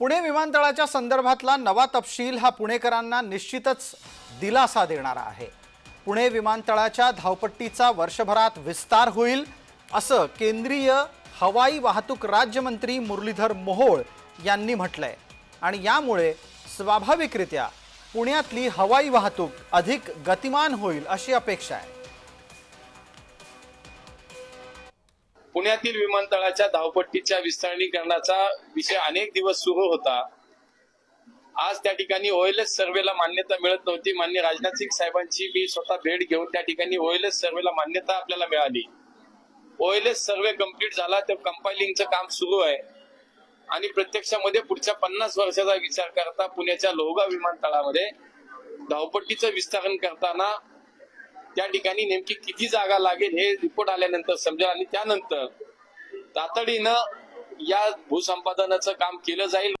पुणे विमानतळाच्या संदर्भातला नवा तपशील हा पुणेकरांना निश्चितच दिलासा देणारा आहे. पुणे विमानतळाच्या धावपट्टीचा वर्षभरात विस्तार होईल असं केंद्रीय हवाई वाहतूक राज्यमंत्री मुरलीधर मोहोळ यांनी म्हटलंय. आणि यामुळे स्वाभाविकरित्या पुण्यातली हवाई वाहतूक अधिक गतिमान होईल अशी अपेक्षा आहे. पुण्यातील विमानतळाच्या धावपट्टीच्या विस्तारणीकरणाचा विषय अनेक दिवस सुरू होता. आज त्या ठिकाणी ओएलएस सर्वेला मान्यता मिळत नव्हती. मान्य राजनाथ सिंग साहेबांची मी स्वतः भेट घेऊन त्या ठिकाणी ओएलएस सर्वेला मान्यता आपल्याला मिळाली. ओएलएस सर्वे कंप्लीट झाला तर कंपायलिंगचं काम सुरू आहे. आणि प्रत्यक्षामध्ये पुढच्या पन्नास वर्षाचा विचार करता पुण्याच्या लोहगाव विमानतळामध्ये धावपट्टीचं विस्तारण करताना त्या ठिकाणी नेमकी किती जागा लागेल हे रिपोर्ट आल्यानंतर समजेल. आणि त्यानंतर तातडीनं या भूसंपादनाचं काम केलं जाईल.